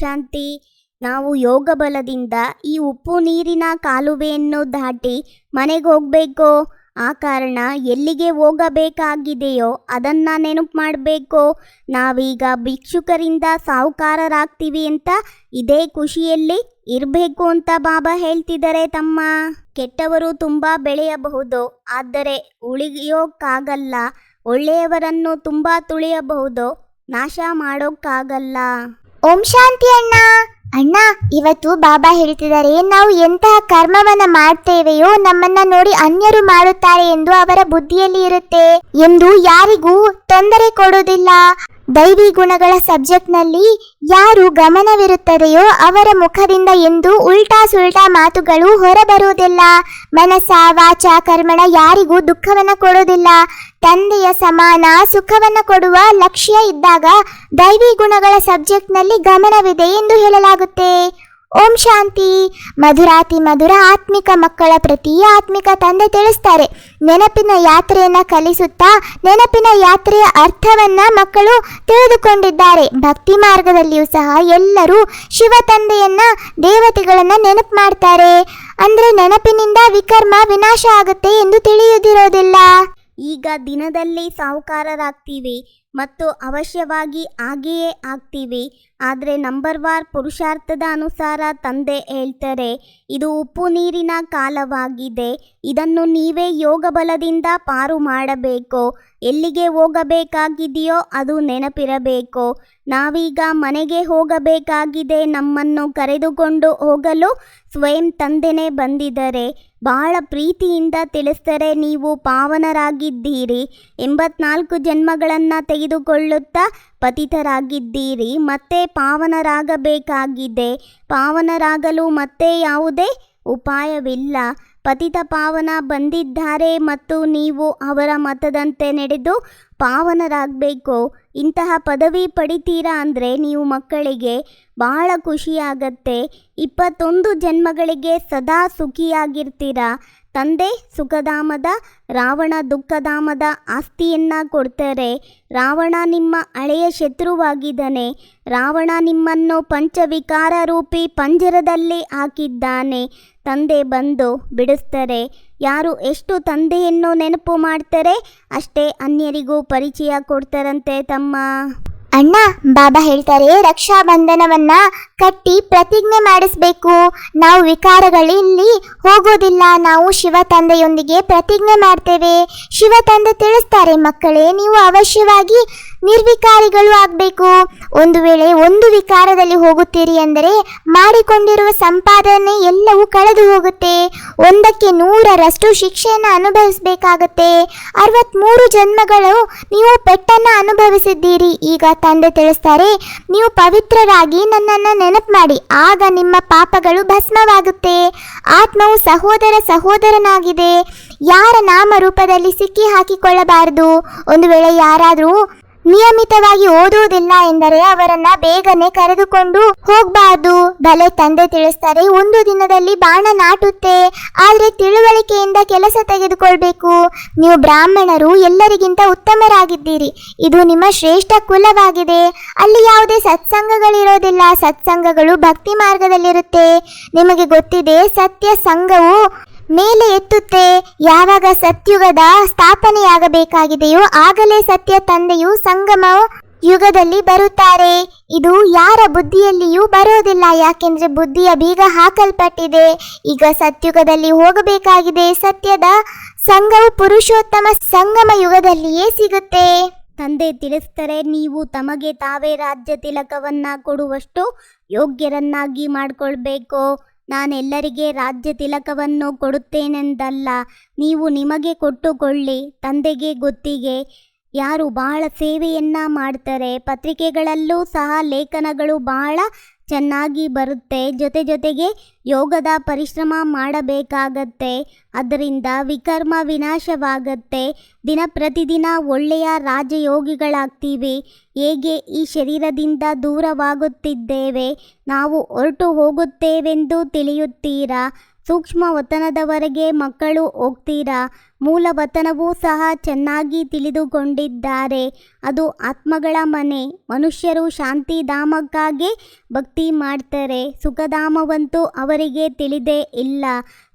ಶಾಂತಿ. ನಾವು ಯೋಗ ಬಲದಿಂದ ಈ ಉಪ್ಪು ನೀರಿನ ಕಾಲುವೆಯನ್ನು ದಾಟಿ ಮನೆಗೆ ಹೋಗಬೇಕು? ಆ ಕಾರಣ ಎಲ್ಲಿಗೆ ಹೋಗಬೇಕಾಗಿದೆಯೋ? ಅದನ್ನು ನೆನಪು ಮಾಡಬೇಕು? ನಾವೀಗ ಭಿಕ್ಷುಕರಿಂದ ಸಾಹುಕಾರರಾಗ್ತೀವಿ ಅಂತ ಇದೇ ಖುಷಿಯಲ್ಲಿ ಇರಬೇಕು ಅಂತ ಬಾಬಾ ಹೇಳ್ತಿದ್ದಾರೆ ತಮ್ಮ. ಕೆಟ್ಟವರು ತುಂಬ ಬೆಳೆಯಬಹುದು, ಆದರೆ ಉಳಿಯೋಕ್ಕಾಗಲ್ಲ. ಒಳ್ಳೆಯವರನ್ನು ತುಂಬ ತುಳಿಯಬಹುದು, ನಾಶ ಮಾಡೋಕ್ಕಾಗಲ್ಲ. ಓಂ ಶಾಂತಿ ಅಣ್ಣ. ಅಣ್ಣ, ಇವತ್ತು ಬಾಬಾ ಹೇಳ್ತಿದ್ದಾರೆ, ನಾವು ಎಂತಹ ಕರ್ಮವನ್ನ ಮಾಡ್ತೇವೆಯೋ ನಮ್ಮನ್ನ ನೋಡಿ ಅನ್ಯರು ಮಾಡುತ್ತಾರೆ ಎಂದು ಅವರ ಬುದ್ಧಿಯಲ್ಲಿ ಇರುತ್ತೆ. ಎಂದು ಯಾರಿಗೂ ತೊಂದರೆ ಕೊಡುವುದಿಲ್ಲ. ದೈವಿ ಗುಣಗಳ ಸಬ್ಜೆಕ್ಟ್ನಲ್ಲಿ ಯಾರು ಗಮನವಿರುತ್ತದೆಯೋ ಅವರ ಮುಖದಿಂದ ಎಂದು ಉಲ್ಟಾ ಸುಲ್ಟಾ ಮಾತುಗಳು ಹೊರಬರುವುದಿಲ್ಲ. ಮನಸ ವಾಚ, ಕರ್ಮಣ ಯಾರಿಗೂ ದುಃಖವನ್ನ ಕೊಡುವುದಿಲ್ಲ. ತಂದೆಯ ಸಮಾನ ಸುಖವನ್ನು ಕೊಡುವ ಲಕ್ಷ್ಯ ಇದ್ದಾಗ ದೈವಿ ಗುಣಗಳ ಸಬ್ಜೆಕ್ಟ್ನಲ್ಲಿ ಗಮನವಿದೆ ಎಂದು ಹೇಳಲಾಗುತ್ತೆ. ಓಂ ಶಾಂತಿ. ಮಧುರಾತಿ ಮಧುರ ಆತ್ಮಿಕ ಮಕ್ಕಳ ಪ್ರತಿ ಆತ್ಮಿಕ ತಂದೆ ತಿಳಿಸ್ತಾರೆ. ನೆನಪಿನ ಯಾತ್ರೆಯನ್ನ ಕಲಿಸುತ್ತಾ ನೆನಪಿನ ಯಾತ್ರೆಯ ಅರ್ಥವನ್ನ ಮಕ್ಕಳು ತಿಳಿದುಕೊಂಡಿದ್ದಾರೆ. ಭಕ್ತಿ ಮಾರ್ಗದಲ್ಲಿಯೂ ಸಹ ಎಲ್ಲರೂ ಶಿವ ತಂದೆಯನ್ನ ದೇವತೆಗಳನ್ನ ನೆನಪು ಮಾಡ್ತಾರೆ. ಅಂದ್ರೆ ನೆನಪಿನಿಂದ ವಿಕರ್ಮ ವಿನಾಶ ಆಗುತ್ತೆ ಎಂದು ತಿಳಿಯುವುದಿರೋದಿಲ್ಲ ಈಗ ದಿನದಲ್ಲೇ ಸಾಹುಕಾರರಾಗ್ತೀವಿ. ಮತ್ತು ಅವಶ್ಯವಾಗಿ ಆಗಿಯೇ ಆಗ್ತೀವಿ. ಆದರೆ ನಂಬರ್ ವಾರ್ ಪುರುಷಾರ್ಥದ ಅನುಸಾರ ತಂದೆ ಹೇಳ್ತಾರೆ, ಇದು ಉಪ್ಪು ನೀರಿನ ಕಾಲವಾಗಿದೆ. ಇದನ್ನು ನೀವೇ ಯೋಗ ಬಲದಿಂದ ಪಾರು ಮಾಡಬೇಕು. ಎಲ್ಲಿಗೆ ಹೋಗಬೇಕಾಗಿದೆಯೋ ಅದು ನೆನಪಿರಬೇಕು. ನಾವೀಗ ಮನೆಗೆ ಹೋಗಬೇಕಾಗಿದೆ ನಮ್ಮನ್ನು ಕರೆದುಕೊಂಡು ಹೋಗಲು ಸ್ವಯಂ ತಂದೆನೇ ಬಂದಿದ್ದಾರೆ. ಬಹಳ ಪ್ರೀತಿಯಿಂದ ತಿಳಿಸ್ತಾರೆ, ನೀವು ಪಾವನರಾಗಿದ್ದೀರಿ. ಎಂಬತ್ನಾಲ್ಕು ಜನ್ಮಗಳನ್ನು ತೆಗೆದುಕೊಳ್ಳುತ್ತಾ ಪತಿತರಾಗಿದ್ದೀರಿ, ಮತ್ತೆ ಪಾವನರಾಗಬೇಕಾಗಿದೆ. ಪಾವನರಾಗಲು ಮತ್ತೆ ಯಾವುದೇ ಉಪಾಯವಿಲ್ಲ. ಪತಿತ ಪಾವನ ಬಂದಿದ್ದಾರೆ ಮತ್ತು ನೀವು ಅವರ ಮತದಂತೆ ನಡೆದು ಪಾವನರಾಗಬೇಕು. ಇಂತಹ ಪದವಿ ಪಡಿತೀರಾ ಅಂದರೆ ನೀವು ಮಕ್ಕಳಿಗೆ ಬಹಳ ಖುಷಿಯಾಗತ್ತೆ. ಇಪ್ಪತ್ತೊಂದು ಜನ್ಮಗಳಿಗೆ ಸದಾ ಸುಖಿಯಾಗಿರ್ತೀರ? ತಂದೆ ಸುಖಧಾಮದ, ರಾವಣ ದುಃಖಧಾಮದ ಆಸ್ತಿಯನ್ನು ಕೊಡ್ತಾರೆ. ರಾವಣ ನಿಮ್ಮ ಹಳೆಯ ಶತ್ರುವಾಗಿದ್ದಾನೆ. ರಾವಣ ನಿಮ್ಮನ್ನು ಪಂಚವಿಕಾರ ರೂಪಿ ಪಂಜರದಲ್ಲಿ ಹಾಕಿದ್ದಾನೆ. ತಂದೆ ಬಂದು ಬಿಡಿಸ್ತಾರೆ. ಯಾರು ಎಷ್ಟು ತಂದೆಯನ್ನು ನೆನಪು ಮಾಡ್ತಾರೆ, ಅಷ್ಟೇ ಅನ್ಯರಿಗೂ ಪರಿಚಯ ಕೊಡ್ತಾರಂತೆ ತಮ್ಮ. ಅಣ್ಣ, ಬಾಬಾ ಹೇಳ್ತಾರೆ ರಕ್ಷಾ ಬಂಧನವನ್ನ ಕಟ್ಟಿ ಪ್ರತಿಜ್ಞೆ ಮಾಡಿಸ್ಬೇಕು. ನಾವು ವಿಕಾರಗಳಲ್ಲಿ ಹೋಗೋದಿಲ್ಲ. ನಾವು ಶಿವ ತಂದೆಯೊಂದಿಗೆ ಪ್ರತಿಜ್ಞೆ ಮಾಡ್ತೇವೆ. ಶಿವ ತಂದೆ ತಿಳಿಸ್ತಾರೆ, ಮಕ್ಕಳೇ, ನೀವು ಅವಶ್ಯವಾಗಿ ನಿರ್ವಿಕಾರಿಗಳು ಆಗಬೇಕು. ಒಂದು ವೇಳೆ ಒಂದು ವಿಕಾರದಲ್ಲಿ ಹೋಗುತ್ತೀರಿ ಅಂದರೆ ಮಾಡಿಕೊಂಡಿರುವ ಸಂಪಾದನೆ ಎಲ್ಲವೂ ಕಳೆದು ಹೋಗುತ್ತೆ. ಒಂದಕ್ಕೆ ನೂರರಷ್ಟು ಶಿಕ್ಷೆಯನ್ನು ಅನುಭವಿಸಬೇಕಾಗತ್ತೆ. ಅರವತ್ಮೂರು ಜನ್ಮಗಳು ನೀವು ಪೆಟ್ಟನ್ನು ಅನುಭವಿಸಿದ್ದೀರಿ. ಈಗ ತಂದೆ ತಿಳಿಸ್ತಾರೆ, ನೀವು ಪವಿತ್ರರಾಗಿ ನನ್ನನ್ನು ನೆನಪು ಮಾಡಿ. ಆಗ ನಿಮ್ಮ ಪಾಪಗಳು ಭಸ್ಮವಾಗುತ್ತೆ. ಆತ್ಮವು ಸಹೋದರ ಸಹೋದರನಾಗಿದೆ. ಯಾರ ನಾಮರೂಪದಲ್ಲಿ ಸಿಕ್ಕಿ ಹಾಕಿಕೊಳ್ಳಬಾರದು ಒಂದು ವೇಳೆ ಯಾರಾದರೂ ನಿಯಮಿತವಾಗಿ ಓದುವುದಿಲ್ಲ ಎಂದರೆ ಅವರನ್ನ ಬೇಗನೆ ಕರೆದುಕೊಂಡು ಹೋಗ್ಬಾರ್ದು. ಬಲೆ ತಂದೆ ತಿಳಿಸ್ತಾರೆ, ಒಂದು ದಿನದಲ್ಲಿ ಬಾಣ ನಾಟುತ್ತೆ. ಆದ್ರೆ ತಿಳುವಳಿಕೆಯಿಂದ ಕೆಲಸ ತೆಗೆದುಕೊಳ್ಬೇಕು. ನೀವು ಬ್ರಾಹ್ಮಣರು ಎಲ್ಲರಿಗಿಂತ ಉತ್ತಮರಾಗಿದ್ದೀರಿ. ಇದು ನಿಮ್ಮ ಶ್ರೇಷ್ಠ ಕುಲವಾಗಿದೆ. ಅಲ್ಲಿ ಯಾವುದೇ ಸತ್ಸಂಗಗಳಿರೋದಿಲ್ಲ. ಸತ್ಸಂಗಗಳು ಭಕ್ತಿ ಮಾರ್ಗದಲ್ಲಿರುತ್ತೆ. ನಿಮಗೆ ಗೊತ್ತಿದೆ ಸತ್ಯ ಸಂಘವು ಮೇಲೆ ಎತ್ತುತ್ತೆ, ಯಾವಾಗ ಸತ್ಯುಗದ ಸ್ಥಾಪನೆಯಾಗಬೇಕಾಗಿದೆಯೋ ಆಗಲೇ ಸತ್ಯ ತಂದೆಯು ಸಂಗಮ ಯುಗದಲ್ಲಿ ಬರುತ್ತಾರೆ. ಇದು ಯಾರ ಬುದ್ಧಿಯಲ್ಲಿಯೂ ಬರೋದಿಲ್ಲ, ಯಾಕೆಂದ್ರೆ ಬುದ್ಧಿಯ ಬೀಗ ಹಾಕಲ್ಪಟ್ಟಿದೆ. ಈಗ ಸತ್ಯುಗದಲ್ಲಿ ಹೋಗಬೇಕಾಗಿದೆ, ಸತ್ಯದ ಸಂಘವು ಪುರುಷೋತ್ತಮ ಸಂಗಮ ಯುಗದಲ್ಲಿಯೇ ಸಿಗುತ್ತೆ. ತಂದೆ ತಿಳಿಸ್ತಾರೆ ನೀವು ತಮಗೆ ತಾವೇ ರಾಜ್ಯ ತಿಲಕವನ್ನ ಕೊಡುವಷ್ಟು ಯೋಗ್ಯರನ್ನಾಗಿ ಮಾಡಿಕೊಳ್ಬೇಕು. ನಾನೆಲ್ಲರಿಗೆ ರಾಜ್ಯ ತಿಲಕವನ್ನು ಕೊಡುತ್ತೇನೆಂದಲ್ಲ ನೀವು ನಿಮಗೆ ಕೊಟ್ಟುಕೊಳ್ಳಿ ತಂದೆಗೆ ಗೊತ್ತಿಗೆ. ಯಾರು ಬಹಳ ಸೇವೆಯನ್ನ ಮಾಡ್ತಾರೆ, ಪತ್ರಿಕೆಗಳಲ್ಲೂ ಸಹ ಲೇಖನಗಳು ಬಹಳ ಚೆನ್ನಾಗಿ ಬರುತ್ತೆ. ಜೊತೆ ಜೊತೆಗೆ ಯೋಗದ ಪರಿಶ್ರಮ ಮಾಡಬೇಕಾಗತ್ತೆ. ಅದರಿಂದ ವಿಕರ್ಮ ವಿನಾಶವಾಗತ್ತೆ. ದಿನ ಪ್ರತಿದಿನ ಒಳ್ಳೆಯ ರಾಜಯೋಗಿಗಳಾಗ್ತೀವಿ. ಹೇಗೆ ಈ ಶರೀರದಿಂದ ದೂರವಾಗುತ್ತಿದ್ದೇವೆ? ನಾವು ಹೊರಟು ಹೋಗುತ್ತೇವೆಂದು ತಿಳಿಯುತ್ತೀರಾ? ಸೂಕ್ಷ್ಮ ವತನದವರೆಗೆ ಮಕ್ಕಳು ಹೋಗ್ತೀರಾ? ಮೂಲ ವತನವೂ ಸಹ ಚೆನ್ನಾಗಿ ತಿಳಿದುಕೊಂಡಿದ್ದಾರೆ. ಅದು ಆತ್ಮಗಳ ಮನೆ. ಮನುಷ್ಯರು ಶಾಂತಿಧಾಮಕ್ಕಾಗಿ ಭಕ್ತಿ ಮಾಡ್ತಾರೆ. ಸುಖಧಾಮವಂತೂ ಅವರಿಗೆ ತಿಳಿದೇ ಇಲ್ಲ.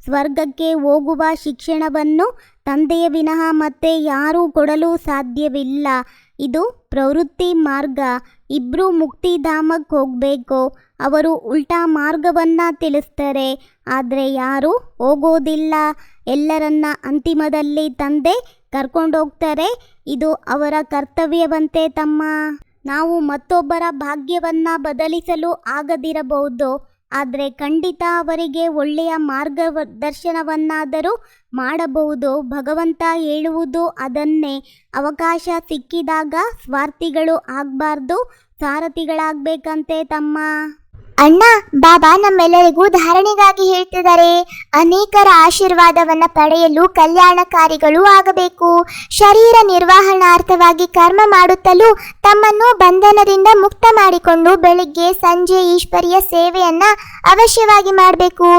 ಸ್ವರ್ಗಕ್ಕೆ ಹೋಗುವ ಶಿಕ್ಷಣವನ್ನು ತಂದೆಯ ವಿನಃ ಮತ್ತೆ ಯಾರೂ ಕೊಡಲು ಸಾಧ್ಯವಿಲ್ಲ. ಇದು ಪ್ರವೃತ್ತಿ ಮಾರ್ಗ. ಇಬ್ಬರು ಮುಕ್ತಿಧಾಮಕ್ಕೆ ಹೋಗಬೇಕು. ಅವರು ಉಲ್ಟಾ ಮಾರ್ಗವನ್ನು ತಿಳಿಸ್ತಾರೆ. ಆದರೆ ಯಾರೂ ಹೋಗೋದಿಲ್ಲ. ಎಲ್ಲರನ್ನ ಅಂತಿಮದಲ್ಲಿ ತಂದೆ ಕರ್ಕೊಂಡೋಗ್ತಾರೆ ಇದು ಅವರ ಕರ್ತವ್ಯವಂತೆ ತಮ್ಮ. ನಾವು ಮತ್ತೊಬ್ಬರ ಭಾಗ್ಯವನ್ನ ಬದಲಿಸಲು ಆಗದಿರಬಹುದು. ಆದರೆ ಖಂಡಿತ ಅವರಿಗೆ ಒಳ್ಳೆಯ ಮಾರ್ಗದರ್ಶನವನ್ನಾದರೂ ಮಾಡಬಹುದು. ಭಗವಂತ ಹೇಳುವುದು ಅದನ್ನೇ. ಅವಕಾಶ ಸಿಕ್ಕಿದಾಗ ಸ್ವಾರ್ಥಿಗಳು ಆಗಬಾರ್ದು, ಸಾರಥಿಗಳಾಗಬೇಕಂತೆ ತಮ್ಮ ಅಣ್ಣ, ಬಾಬಾ ನಮ್ಮೆಲ್ಲರಿಗೂ ಧಾರಣೆಗಾಗಿ ಹೇಳ್ತಿದ್ದಾರೆ. ಅನೇಕರ ಆಶೀರ್ವಾದವನ್ನ ಪಡೆಯಲು ಕಲ್ಯಾಣಕಾರಿಗಳು ಆಗಬೇಕು. ಶರೀರ ನಿರ್ವಹಣಾರ್ಥವಾಗಿ ಕರ್ಮ ಮಾಡುತ್ತಲೂ ತಮ್ಮನ್ನು ಬಂಧನದಿಂದ ಮುಕ್ತ ಮಾಡಿಕೊಂಡು ಬೆಳಿಗ್ಗೆ ಸಂಜೆ ಈಶ್ವರಿಯ ಸೇವೆಯನ್ನ ಅವಶ್ಯವಾಗಿ ಮಾಡಬೇಕು.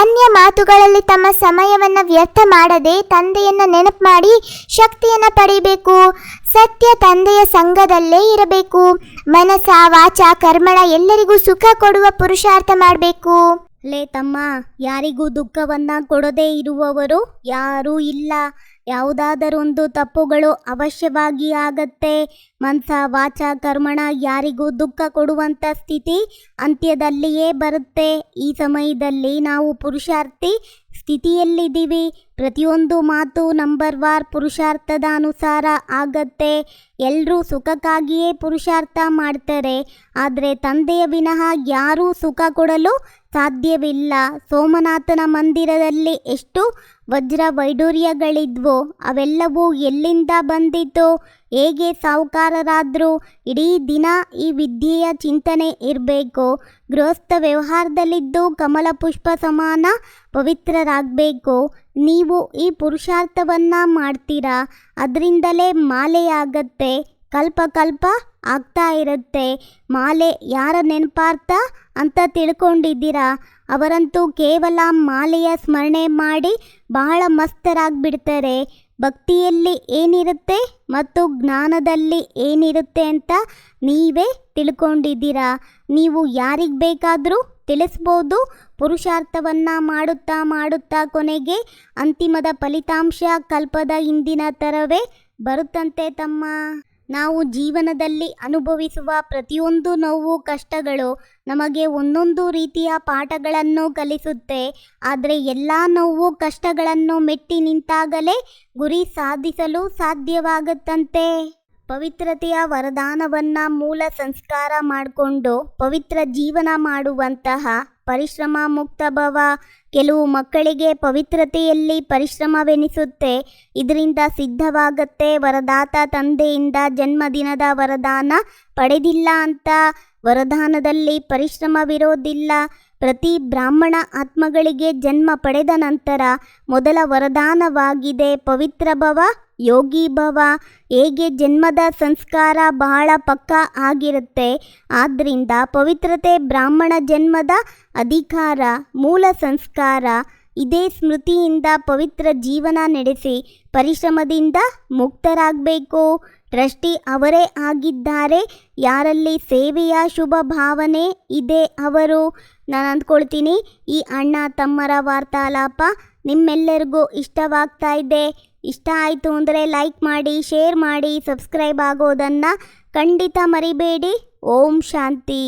ಅನ್ಯ ಮಾತುಗಳಲ್ಲಿ ತಮ್ಮ ಸಮಯವನ್ನು ವ್ಯರ್ಥ ಮಾಡದೆ ತಂದೆಯನ್ನು ನೆನಪು ಮಾಡಿ ಶಕ್ತಿಯನ್ನು ಪಡಿಬೇಕು. ಸತ್ಯ ತಂದೆಯ ಸಂಘದಲ್ಲೇ ಇರಬೇಕು. ಮನಸ ವಾಚ, ಕರ್ಮಣ ಎಲ್ಲರಿಗೂ ಸುಖ ಕೊಡುವ ಪುರುಷಾರ್ಥ ಮಾಡಬೇಕು. ಲೇ ತಮ್ಮ, ಯಾರಿಗೂ ದುಃಖವನ್ನ ಕೊಡದೇ ಇರುವವರು ಯಾರೂ ಇಲ್ಲ. ಯಾವುದಾದರೊಂದು ತಪ್ಪುಗಳು ಅವಶ್ಯವಾಗಿ ಆಗತ್ತೆ. ಮನಸ, ವಾಚ, ಕರ್ಮಣ ಯಾರಿಗೂ ದುಃಖ ಕೊಡುವಂಥ ಸ್ಥಿತಿ ಅಂತ್ಯದಲ್ಲಿಯೇ ಬರುತ್ತೆ. ಈ ಸಮಯದಲ್ಲಿ ನಾವು ಪುರುಷಾರ್ಥಿ ಸ್ಥಿತಿಯಲ್ಲಿದ್ದೀವಿ. ಪ್ರತಿಯೊಂದು ಮಾತು ನಂಬರ್ ವಾರ್ ಪುರುಷಾರ್ಥದ ಅನುಸಾರ ಆಗತ್ತೆ. ಎಲ್ಲರೂ ಸುಖಕ್ಕಾಗಿಯೇ ಪುರುಷಾರ್ಥ ಮಾಡ್ತಾರೆ. ಆದರೆ ತಂದೆಯ ವಿನಃ ಯಾರೂ ಸುಖ ಕೊಡಲು ಸಾಧ್ಯವಿಲ್ಲ. ಸೋಮನಾಥನ ಮಂದಿರದಲ್ಲಿ ಎಷ್ಟು ವಜ್ರ ವೈಡೂರ್ಯಗಳಿದ್ವೋ ಅವೆಲ್ಲವೂ ಎಲ್ಲಿಂದ ಬಂದಿತು, ಹೇಗೆ ಸಾಹುಕಾರರಾದರೂ, ಇಡೀ ದಿನ ಈ ವಿದ್ಯೆಯ ಚಿಂತನೆ ಇರಬೇಕು, ಗೃಹಸ್ಥ ವ್ಯವಹಾರದಲ್ಲಿದ್ದು ಕಮಲ ಪುಷ್ಪ ಸಮಾನ ಪವಿತ್ರರಾಗಬೇಕು, ನೀವು ಈ ಪುರುಷಾರ್ಥವನ್ನು ಮಾಡ್ತೀರಾ, ಅದರಿಂದಲೇ ಮಾಲೆಯಾಗತ್ತೆ ಕಲ್ಪ ಕಲ್ಪ ಆಗ್ತಾ ಇರುತ್ತೆ. ಮಾಲೆ ಯಾರ ನೆನಪಾರ್ಥ ಅಂತ ತಿಳ್ಕೊಂಡಿದ್ದೀರಾ? ಅವರಂತೂ ಕೇವಲ ಮಾಲೆಯ ಸ್ಮರಣೆ ಮಾಡಿ ಬಹಳ ಮಸ್ತರಾಗ್ಬಿಡ್ತಾರೆ. ಭಕ್ತಿಯಲ್ಲಿ ಏನಿರುತ್ತೆ ಮತ್ತು ಜ್ಞಾನದಲ್ಲಿ ಏನಿರುತ್ತೆ ಅಂತ ನೀವೇ ತಿಳ್ಕೊಂಡಿದ್ದೀರಾ? ನೀವು ಯಾರಿಗೆ ಬೇಕಾದರೂ ತಿಳಿಸ್ಬೋದು. ಪುರುಷಾರ್ಥವನ್ನು ಮಾಡುತ್ತಾ ಮಾಡುತ್ತಾ ಕೊನೆಗೆ ಅಂತಿಮದ ಫಲಿತಾಂಶ ಕಲ್ಪದ ಹಿಂದಿನ ಥರವೇ ಬರುತ್ತಂತೆ ತಮ್ಮ. ನಾವು ಜೀವನದಲ್ಲಿ ಅನುಭವಿಸುವ ಪ್ರತಿಯೊಂದು ನೋವು, ಕಷ್ಟಗಳು ನಮಗೆ ಒಂದೊಂದು ರೀತಿಯ ಪಾಠಗಳನ್ನು ಕಲಿಸುತ್ತೆ. ಆದರೆ ಎಲ್ಲ ನೋವು, ಕಷ್ಟಗಳನ್ನು ಮೆಟ್ಟಿ ನಿಂತಾಗಲೇ ಗುರಿ ಸಾಧಿಸಲು ಸಾಧ್ಯವಾಗುತ್ತಂತೆ. ಪವಿತ್ರತೆಯ ವರದಾನವನ್ನು ಮೂಲ ಸಂಸ್ಕಾರ ಮಾಡಿಕೊಂಡು ಪವಿತ್ರ ಜೀವನ ಮಾಡುವಂತಹ ಪರಿಶ್ರಮ ಮುಕ್ತ ಭವ ಕೆಲವು ಮಕ್ಕಳಿಗೆ ಪವಿತ್ರತೆಯಲ್ಲಿ ಪರಿಶ್ರಮವೆನಿಸುತ್ತೆ. ಇದರಿಂದ ಸಿದ್ಧವಾಗತ್ತೆ. ವರದಾತ ತಂದೆಯಿಂದ ಜನ್ಮದಿನದ ವರದಾನ ಪಡೆದಿಲ್ಲ ಅಂತ. ವರದಾನದಲ್ಲಿ ಪರಿಶ್ರಮವಿರೋದಿಲ್ಲ. ಪ್ರತಿ ಬ್ರಾಹ್ಮಣ ಆತ್ಮಗಳಿಗೆ ಜನ್ಮ ಪಡೆದ ನಂತರ ಮೊದಲ ವರದಾನವಾಗಿದೆ ಪವಿತ್ರ ಭವ. ಯೋಗಿ ಭವ ಹೇಗೆ ಜನ್ಮದ ಸಂಸ್ಕಾರ ಬಹಳ ಪಕ್ಕ ಆಗಿರುತ್ತೆ. ಆದ್ದರಿಂದ ಪವಿತ್ರತೆ ಬ್ರಾಹ್ಮಣ ಜನ್ಮದ ಅಧಿಕಾರ, ಮೂಲ ಸಂಸ್ಕಾರ, ಇದೇ ಸ್ಮೃತಿಯಿಂದ ಪವಿತ್ರ ಜೀವನ ನಡೆಸಿ ಪರಿಶ್ರಮದಿಂದ ಮುಕ್ತರಾಗಬೇಕು. ಟ್ರಸ್ಟಿ ಅವರೇ ಆಗಿದ್ದಾರೆ. ಯಾರಲ್ಲಿ ಸೇವೆಯ ಶುಭ ಭಾವನೆ ಇದೆ ಅವರು. ನಾನು ಅಂದ್ಕೊಳ್ತೀನಿ, ಈ ಅಣ್ಣ ತಮ್ಮರ ವಾರ್ತಾಲಾಪ ನಿಮ್ಮೆಲ್ಲರಿಗೂ ಇಷ್ಟವಾಗ್ತಾ ಇದೆ. ಇಷ್ಟ ಆಯಿತು ಅಂದರೆ ಲೈಕ್ ಮಾಡಿ ಶೇರ್ ಮಾಡಿ ಸಬ್ಸ್ಕ್ರೈಬ್ ಆಗೋದನ್ನು ಖಂಡಿತ ಮರಿಬೇಡಿ. ಓಂ ಶಾಂತಿ.